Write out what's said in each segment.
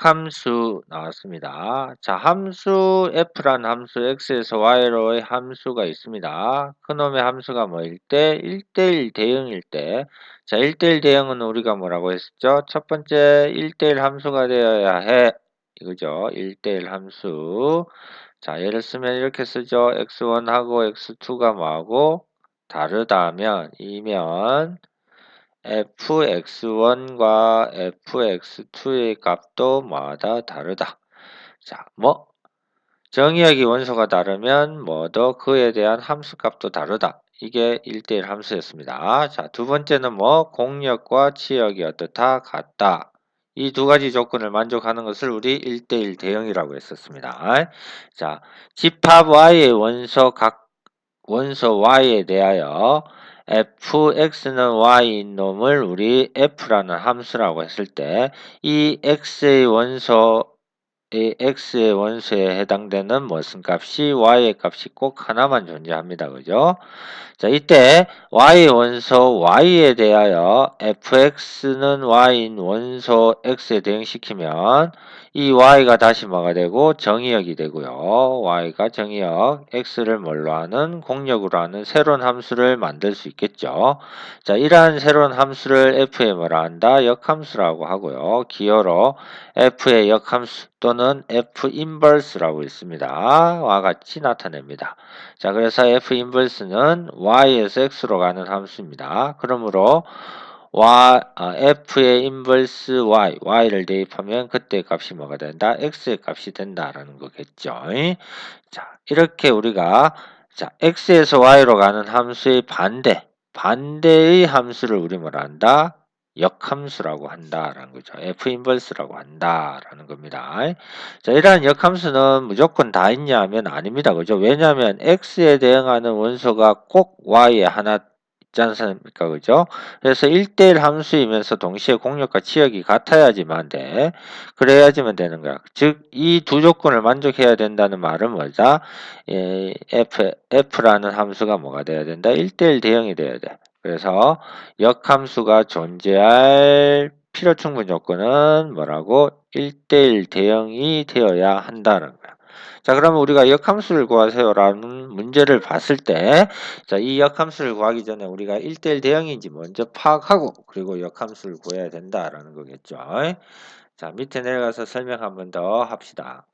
역함수 나왔습니다. 자, 함수 f란 함수 x에서 y로의 함수가 있습니다. 그놈의 함수가 뭐일 때? 1대1 대응일 때. 자, 1대1 대응은 우리가 뭐라고 했었죠? 첫 번째 1대1 함수가 되어야 해. 이거죠. 1대1 함수. 자, 예를 쓰면 이렇게 쓰죠. x1하고 x2가 뭐하고 다르다면 이면 fx1과 fx2의 값도 뭐다 다르다. 자, 뭐 정의역이 원소가 다르면 뭐도 그에 대한 함수 값도 다르다. 이게 1대1 함수였습니다. 자, 두 번째는 뭐 공역과 치역이 어떻다 같다. 이 두 가지 조건을 만족하는 것을 우리 1대1 대형이라고 했었습니다. 자, 집합 y의 원소 각 원소 y에 대하여 fx는 y인 놈을 우리 f라는 함수라고 했을 때 이 x의 원소 이 x의 원소에 해당되는 무슨 값이 y의 값이 꼭 하나만 존재합니다. 그죠? 자, 이때 y의 원소 y에 대하여 fx는 y인 원소 x에 대응시키면 이 y가 다시 뭐가 되고 정의역이 되고요. y가 정의역 x를 뭘로 하는 공역으로 하는 새로운 함수를 만들 수 있겠죠. 자, 이러한 새로운 함수를 뭐라 한다? 역함수라고 하고요. 기어로 f의 역함수 또는 f 인버스라고 있습니다. 와 같이 나타냅니다. 자, 그래서 f 인버스는 y에서 x로 가는 함수입니다. 그러므로 y, 아, f의 인버스 y, y를 대입하면 그때 값이 뭐가 된다? x의 값이 된다라는 거겠죠. 자, 이렇게 우리가 자, x에서 y로 가는 함수의 반대, 반대의 함수를 우리 뭐라 한다? 역함수라고 한다라는 거죠. f 인버스라고 한다라는 겁니다. 자, 이러한 역함수는 무조건 다 있냐 하면 아닙니다. 그죠? 왜냐하면 x에 대응하는 원소가 꼭 y에 하나 있지 않습니까? 그죠? 그래서 1대1 함수이면서 동시에 공역과 치역이 같아야지만 돼. 그래야지만 되는 거야. 즉, 이 두 조건을 만족해야 된다는 말은 뭐다? 예, f, f라는 함수가 뭐가 돼야 된다? 1대1 대응이 돼야 돼. 그래서 역함수가 존재할 필요 충분 조건은 뭐라고? 1대1 대응이 되어야 한다는 거야. 자, 그러면 우리가 역함수를 구하세요라는 문제를 봤을 때, 자, 이 역함수를 구하기 전에 우리가 1대1 대응인지 먼저 파악하고, 그리고 역함수를 구해야 된다라는 거겠죠. 자, 밑에 내려가서 설명 한 번 더 합시다.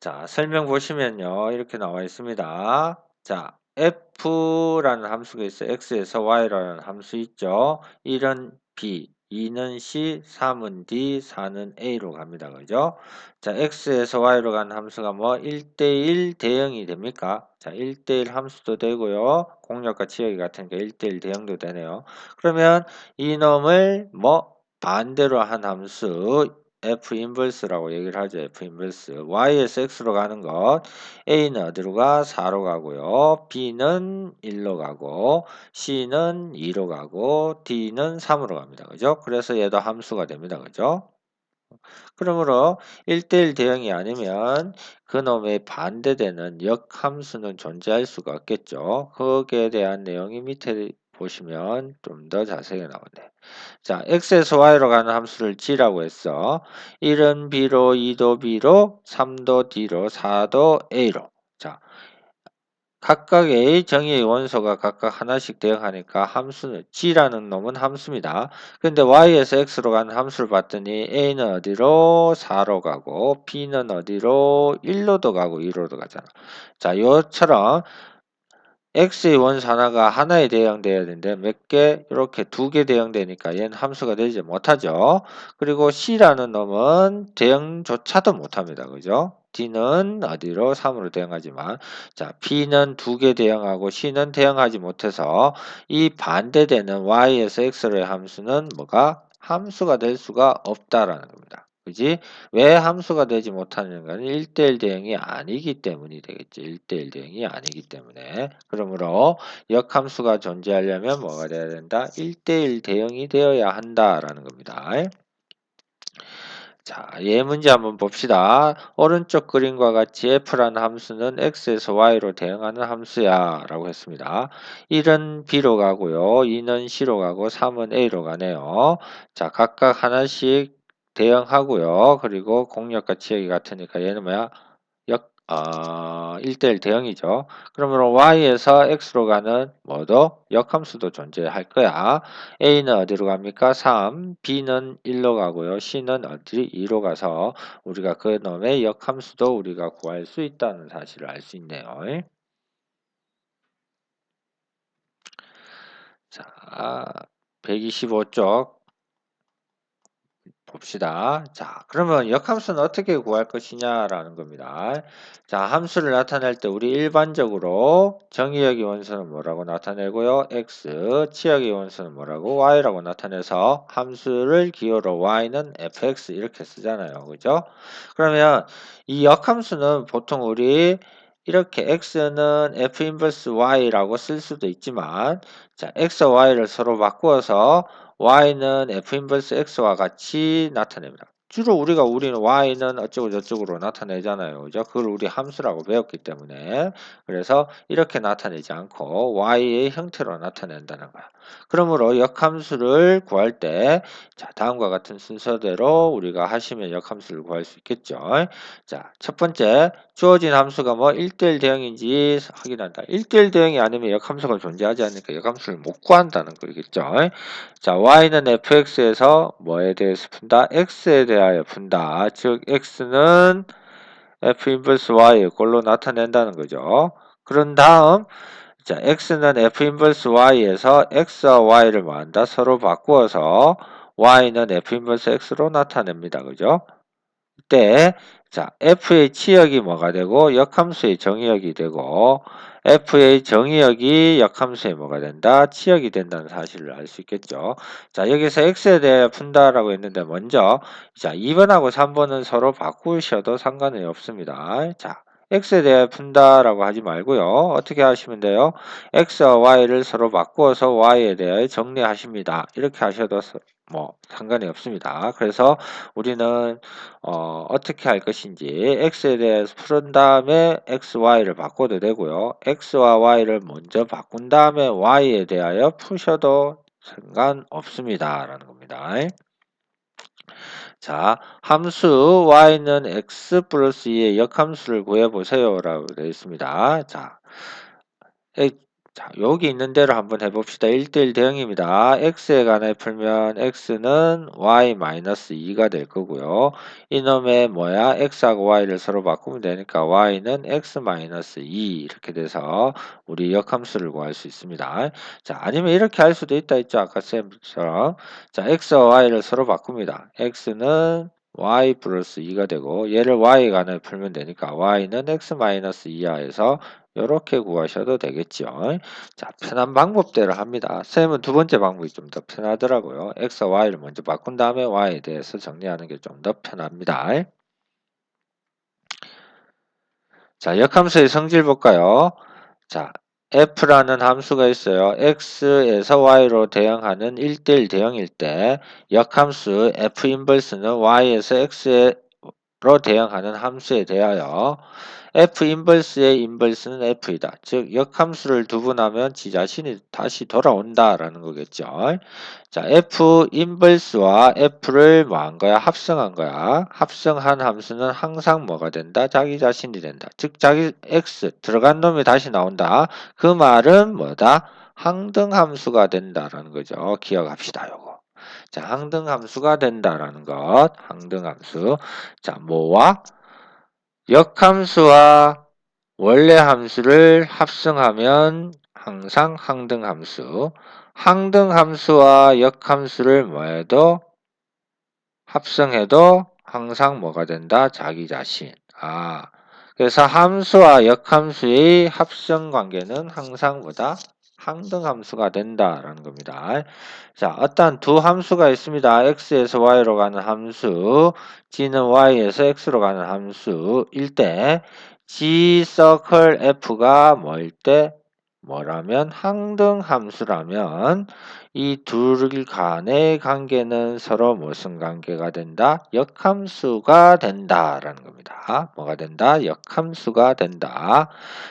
자, 설명 보시면요. 이렇게 나와 있습니다. 자, f라는 함수가 있어요. x에서 y라는 함수 있죠. 1은 b, 2는 C, 3은 D, 4는 A로 갑니다. 그죠? 자, X에서 Y로 가는 함수가 뭐 1대1 대응이 됩니까? 자, 1대1 함수도 되고요. 공역과 치역이 같으니까 1대1 대응도 되네요. 그러면 이놈을 뭐 반대로 한 함수 F 인버스라고 얘기를 하죠. F 인버스. Y에서 X로 가는 것. A는 어디로 가? 4로 가고요. B는 1로 가고 C는 2로 가고 D는 3으로 갑니다. 그죠? 그래서 얘도 함수가 됩니다. 그죠? 그러므로 1대1 대응이 아니면 그놈의 반대되는 역함수는 존재할 수가 없겠죠. 거기에 대한 내용이 밑에 보시면 좀 더 자세하게 나오네. 자, x에서 y로 가는 함수를 g라고 했어. 1은 b로, 2도 b로, 3도 d로, 4도 a로. 자, 각각의 정의의 원소가 각각 하나씩 대응하니까 함수는 g라는 놈은 함수입니다. 근데 y에서 x로 가는 함수를 봤더니 a는 어디로 4로 가고 b는 어디로 1로도 가고 2로도 가잖아. 자, 요처럼 x의 하나가 하나에 대응돼야 되는데 몇 개? 이렇게 두 개 대응되니까 얘는 함수가 되지 못하죠. 그리고 c라는 놈은 대응조차도 못합니다. 그죠? d는 어디로? 3으로 대응하지만 자 b는 두 개 대응하고 c는 대응하지 못해서 이 반대되는 y에서 x로의 함수는 뭐가? 함수가 될 수가 없다라는 겁니다. 그지? 왜 함수가 되지 못하는 것은 1대1 대응이 아니기 때문이 되겠지. 1대1 대응이 아니기 때문에. 그러므로 역함수가 존재하려면 뭐가 돼야 된다? 1대1 대응이 되어야 한다라는 겁니다. 자, 예 문제 한번 봅시다. 오른쪽 그림과 같이 f라는 함수는 x에서 y로 대응하는 함수야 라고 했습니다. 1은 b로 가고요. 2는 c로 가고 3은 a로 가네요. 자, 각각 하나씩 대응하고요. 그리고 공역과 치역이 같으니까 얘는 뭐야? 역, 어, 1대1 대응이죠. 그러면 y에서 x로 가는 뭐도 역함수도 존재할 거야. a는 어디로 갑니까? 3, b는 1로 가고요. c는 어디 2로 가서 우리가 그 놈의 역함수도 우리가 구할 수 있다는 사실을 알 수 있네요. 자, 125쪽 봅시다. 자, 그러면 역함수는 어떻게 구할 것이냐라는 겁니다. 자, 함수를 나타낼 때 우리 일반적으로 정의역의 원수는 뭐라고 나타내고요. x, 치역의 원수는 뭐라고? y라고 나타내서 함수를 기호로 y는 fx 이렇게 쓰잖아요. 그죠? 그러면 이 역함수는 보통 우리 이렇게 x는 f 인버스 y라고 쓸 수도 있지만 자, x와 y를 서로 바꾸어서 y는 f 인버스 x와 같이 나타냅니다. 주로 우리가 우리는 y는 어쩌고 저쩌고로 나타내잖아요. 그죠? 그걸 우리 함수라고 배웠기 때문에 그래서 이렇게 나타내지 않고 y의 형태로 나타낸다는 거야. 그러므로 역함수를 구할 때 자, 다음과 같은 순서대로 우리가 하시면 역함수를 구할 수 있겠죠. 자, 첫 번째 주어진 함수가 뭐 1대1 대응인지 확인한다. 1대1 대응이 아니면 역함수가 존재하지 않으니까 역함수를 못 구한다는 거겠죠. 자, y는 fx에서 뭐에 대해서 푼다? x에 대하여 푼다. 즉, x는 f 인버스 y 꼴로 나타낸다는 거죠. 그런 다음, 자, x는 f 인버스 y에서 x와 y를 뭐한다? 서로 바꾸어서 y는 f 인버스 x로 나타냅니다. 그죠? 이때 자, f의 치역이 뭐가 되고 역함수의 정의역이 되고 f의 정의역이 역함수의 뭐가 된다? 치역이 된다는 사실을 알 수 있겠죠. 자, 여기서 x에 대해 푼다라고 했는데 먼저 자, 2번하고 3번은 서로 바꾸셔도 상관이 없습니다. 자, x에 대해 푼다라고 하지 말고요. 어떻게 하시면 돼요? x와 y를 서로 바꾸어서 y에 대해 정리하십니다. 이렇게 하셔도 뭐 상관이 없습니다. 그래서 우리는 어, 어떻게 할 것인지 x에 대해서 푸른 다음에 x, y를 바꿔도 되고요. x와 y를 먼저 바꾼 다음에 y에 대하여 푸셔도 상관없습니다. 라는 겁니다. 자, 함수 y는 x 플러스 2의 역함수를 구해보세요. 라고 되어 있습니다. 자, 자, 여기 있는 대로 한번 해봅시다. 1대1 대응입니다. x에 관해 풀면 x는 y-2가 될 거고요. 이놈의 뭐야? x하고 y를 서로 바꾸면 되니까 y는 x-2 이렇게 돼서 우리 역함수를 구할 수 있습니다. 자, 아니면 이렇게 할 수도 있다 했죠. 아까 쌤처럼. 자, x와 y를 서로 바꿉니다. x는 y 플러스 2가 되고 얘를 y 간에 풀면 되니까 y는 x-2하에서 이렇게 구하셔도 되겠죠. 자, 편한 방법대로 합니다. 쌤은 두 번째 방법이 좀 더 편하더라고요. x와 y를 먼저 바꾼 다음에 y에 대해서 정리하는 게 좀 더 편합니다. 자, 역함수의 성질 볼까요? 자, f라는 함수가 있어요. x에서 y로 대응하는 1대1 대응일 때 역함수 f 인버스는 y에서 x 로 대응하는 함수에 대하여 f 인버스의 인버스는 f이다. 즉 역함수를 두분하면 지 자신이 다시 돌아온다라는 거겠죠. 자, f 인버스와 f를 뭐한 거야? 합성한 거야. 합성한 함수는 항상 뭐가 된다? 자기 자신이 된다. 즉 자기 x 들어간 놈이 다시 나온다. 그 말은 뭐다? 항등함수가 된다라는 거죠. 기억합시다. 요거. 자, 항등함수가 된다라는 것. 항등함수. 자, 뭐와 역함수와 원래 함수를 합성하면 항상 항등함수. 항등함수와 역함수를 뭐해도 합성해도 항상 뭐가 된다? 자기 자신. 아, 그래서 함수와 역함수의 합성 관계는 항상 뭐다? 항등 함수가 된다라는 겁니다. 자, 어떤 두 함수가 있습니다. x에서 y로 가는 함수, g는 y에서 x로 가는 함수일 때 g 서클 f가 뭐일 때 뭐라면 항등 함수라면 이 둘 간의 관계는 서로 무슨 관계가 된다? 역함수가 된다라는 겁니다. 뭐가 된다? 역함수가 된다.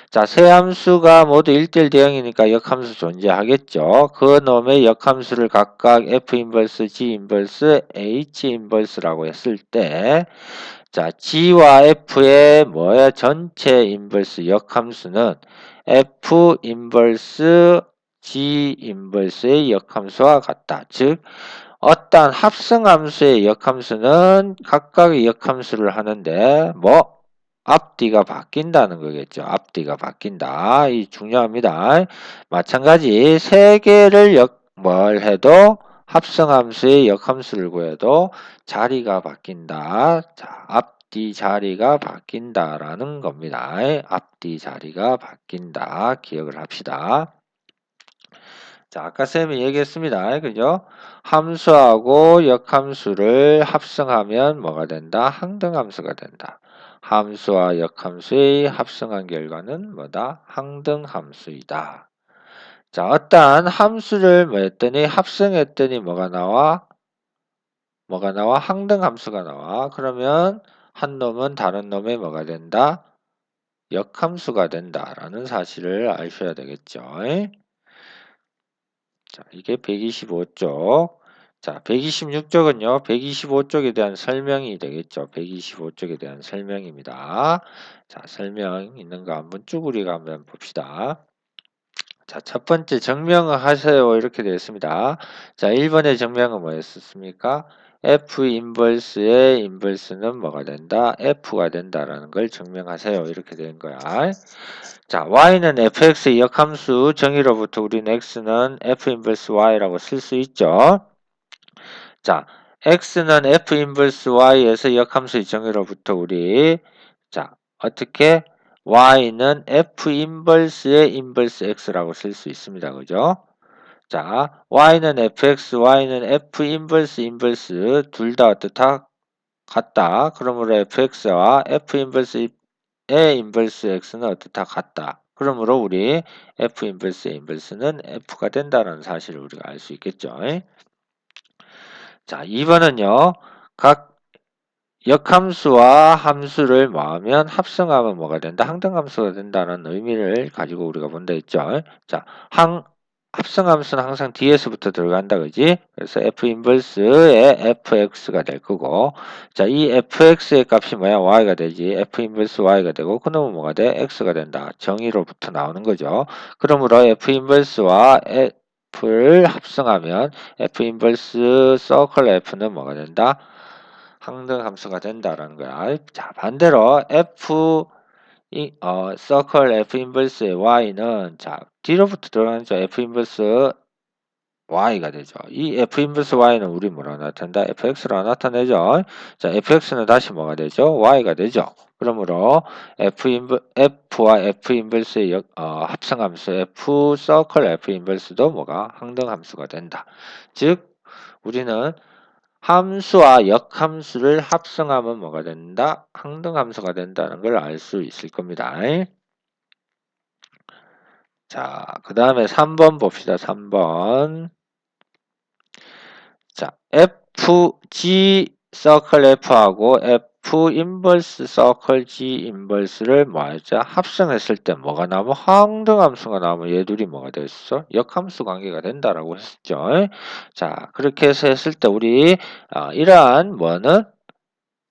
자, 세 함수가 모두 1대1 대형이니까 역함수 존재하겠죠. 그 놈의 역함수를 각각 F 인버스, G 인버스, H 인버스라고 했을 때 자, G와 F의 뭐야? 전체 인버스 역함수는 F 인버스 G 인버스의 역함수와 같다. 즉 어떤 합성함수의 역함수는 각각의 역함수를 하는데 뭐 앞뒤가 바뀐다는 거겠죠. 앞뒤가 바뀐다. 이 중요합니다. 마찬가지 세 개를 역 뭘 해도 합성함수의 역함수를 구해도 자리가 바뀐다. 자, 앞 뒤 자리가 바뀐다라는 겁니다. 앞뒤 자리가 바뀐다. 기억을 합시다. 자, 아까 쌤이 얘기했습니다. 그죠? 함수하고 역함수를 합성하면 뭐가 된다? 항등함수가 된다. 함수와 역함수의 합성한 결과는 뭐다? 항등함수이다. 자, 어떠한 함수를 뭐 했더니 합성했더니 뭐가 나와? 뭐가 나와? 항등함수가 나와. 그러면 한 놈은 다른 놈의 뭐가 된다? 역함수가 된다라는 사실을 아셔야 되겠죠. 자, 이게 125쪽. 자, 126쪽은요. 125쪽에 대한 설명이 되겠죠. 125쪽에 대한 설명입니다. 자, 설명 있는 거 한번 쭉 우리가 한번 봅시다. 자, 첫 번째 증명을 하세요. 이렇게 되어 있습니다. 자, 1번의 증명은 뭐였습니까? F 인버스의 인버스는 뭐가 된다? F가 된다라는 걸 증명하세요. 이렇게 된 거야. 자, y는 fx의 역함수 정의로부터 우리는 x는 f 인버스 y라고 쓸 수 있죠. 자, x는 f 인버스 y에서 역함수의 정의로부터 우리 자, 어떻게 y는 f 인버스의 인버스 x라고 쓸 수 있습니다. 그죠? 자, y는 fx, y는 f 인버스 인버스 둘 다 어떻다? 같다. 그러므로 fx와 f 인버스의 인버스 x는 어떻다? 같다. 그러므로 우리 f 인버스의 인버스는 f가 된다는 사실을 우리가 알 수 있겠죠. 자, 2번은요. 각 역함수와 함수를 모으면 합성하면 뭐가 된다? 항등함수가 된다는 의미를 가지고 우리가 본다 했죠. 자, 항, 합성함수는 항상 뒤에서부터 들어간다 그지? 그래서 f 인버스의 fx가 될 거고 자 이 fx의 값이 뭐야? y가 되지 f 인버스 y가 되고 그놈은 뭐가 돼? x가 된다 정의로부터 나오는 거죠 그러므로 f 인버스와 f를 합성하면 f 인버스 서클 f는 뭐가 된다? 항등함수가 된다라는 거야 자 반대로 f 이, 어, 서클 f 인버스의 y는 자 뒤로부터 들어가는 저 f 인버스 y가 되죠. 이 f 인버스 y는 우리 뭐라 나타낸다? fx로 나타내죠. 자, fx는 다시 뭐가 되죠? y가 되죠. 그러므로 f 인버 f와 f 인버스의 역, 어, 합성 함수 f 서클 f 인버스도 뭐가 항등 함수가 된다. 즉 우리는 함수와 역함수를 합성하면 뭐가 된다? 항등함수가 된다는 걸 알 수 있을 겁니다. 자, 그 다음에 3번 봅시다. 3번. 자, FG 서클 F하고 F 인버스 서클 G 인버스를 뭐하자 합성했을 때 뭐가 나오면 항등함수가 나오면 얘들이 뭐가 됐어? 역함수 관계가 된다라고 했었죠. 자, 그렇게 해서 했을 때 우리 어, 이러한 뭐는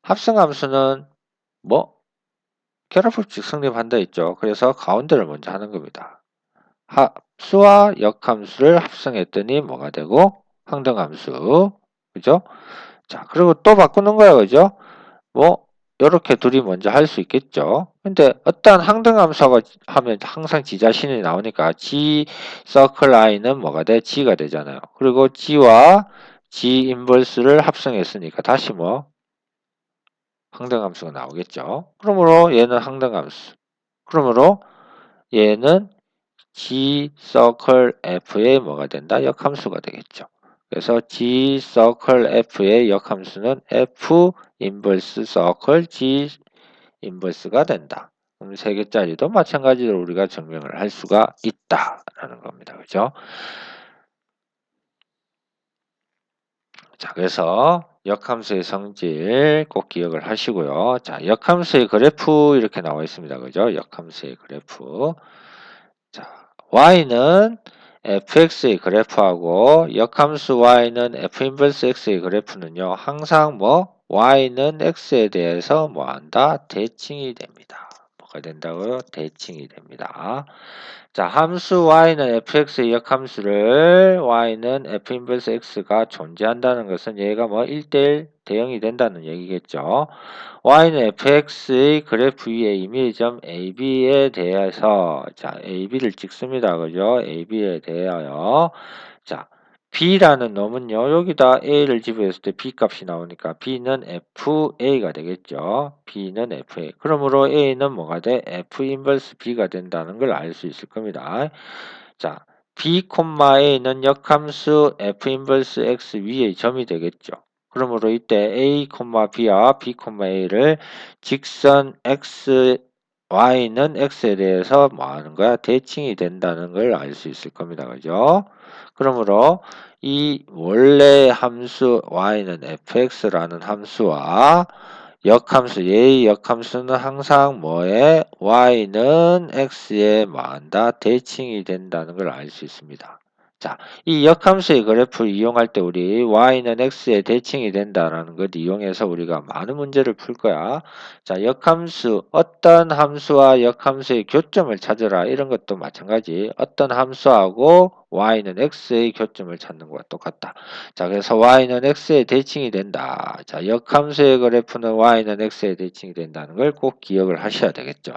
합성함수는 뭐 결합법칙 성립한다 있죠. 그래서 가운데를 먼저 하는 겁니다. 합수와 역함수를 합성했더니 뭐가 되고 항등함수 그죠? 자 그리고 또 바꾸는 거야 그죠? 뭐 이렇게 둘이 먼저 할 수 있겠죠. 근데 어떤 항등함수가 하면 항상 지 자신이 나오니까 G 서클 I는 뭐가 돼? G가 되잖아요. 그리고 G와 G 인버스를 합성했으니까 다시 뭐 항등함수가 나오겠죠. 그러므로 얘는 항등함수. 그러므로 얘는 G 서클 F의 뭐가 된다? 역함수가 되겠죠. 그래서 G 서클 F의 역함수는 F 인버스 서클 G 인버스가 된다. 그럼 세 개짜리도 마찬가지로 우리가 증명을 할 수가 있다라는 겁니다. 그죠? 자, 그래서 역함수의 성질 꼭 기억을 하시고요. 자, 역함수의 그래프 이렇게 나와 있습니다. 그죠? 역함수의 그래프. 자, y는 fx의 그래프하고 역함수 y는 f 인버스 x의 그래프는요. 항상 뭐 y는 x에 대해서 뭐 한다? 대칭이 됩니다. 뭐가 된다고요? 대칭이 됩니다. 자, 함수 y는 fx의 역함수를 y는 f 인버스 x가 존재한다는 것은 얘가 뭐 1대1 대응이 된다는 얘기겠죠. y는 fx의 그래프 위에 이미지점 ab에 대해서 자, ab를 찍습니다. 그죠? ab에 대하여 자, b라는 놈은요. 여기다 a를 집어했을 때 b 값이 나오니까 b는 fa가 되겠죠. b는 fa. 그러므로 a는 뭐가 돼? f 인버스 b가 된다는 걸 알 수 있을 겁니다. 자, b, a는 역함수 f 인버스 x 위의 점이 되겠죠. 그러므로 이때 a, b와 b, a를 직선 x, y는 x에 대해서 뭐 하는 거야? 대칭이 된다는 걸 알 수 있을 겁니다. 그죠? 그러므로 이 원래 함수 y는 fx라는 함수와 역함수 얘의 역함수는 항상 뭐에 y는 x에 뭐한다 대칭이 된다는 걸 알 수 있습니다. 자, 이 역함수의 그래프를 이용할 때 우리 y는 x에 대칭이 된다라는 것 이용해서 우리가 많은 문제를 풀 거야. 자, 역함수 어떤 함수와 역함수의 교점을 찾으라 이런 것도 마찬가지. 어떤 함수하고 y는 x의 교점을 찾는 것과 똑같다. 자, 그래서 y는 x에 대칭이 된다. 자, 역함수의 그래프는 y는 x에 대칭이 된다는 걸 꼭 기억을 하셔야 되겠죠.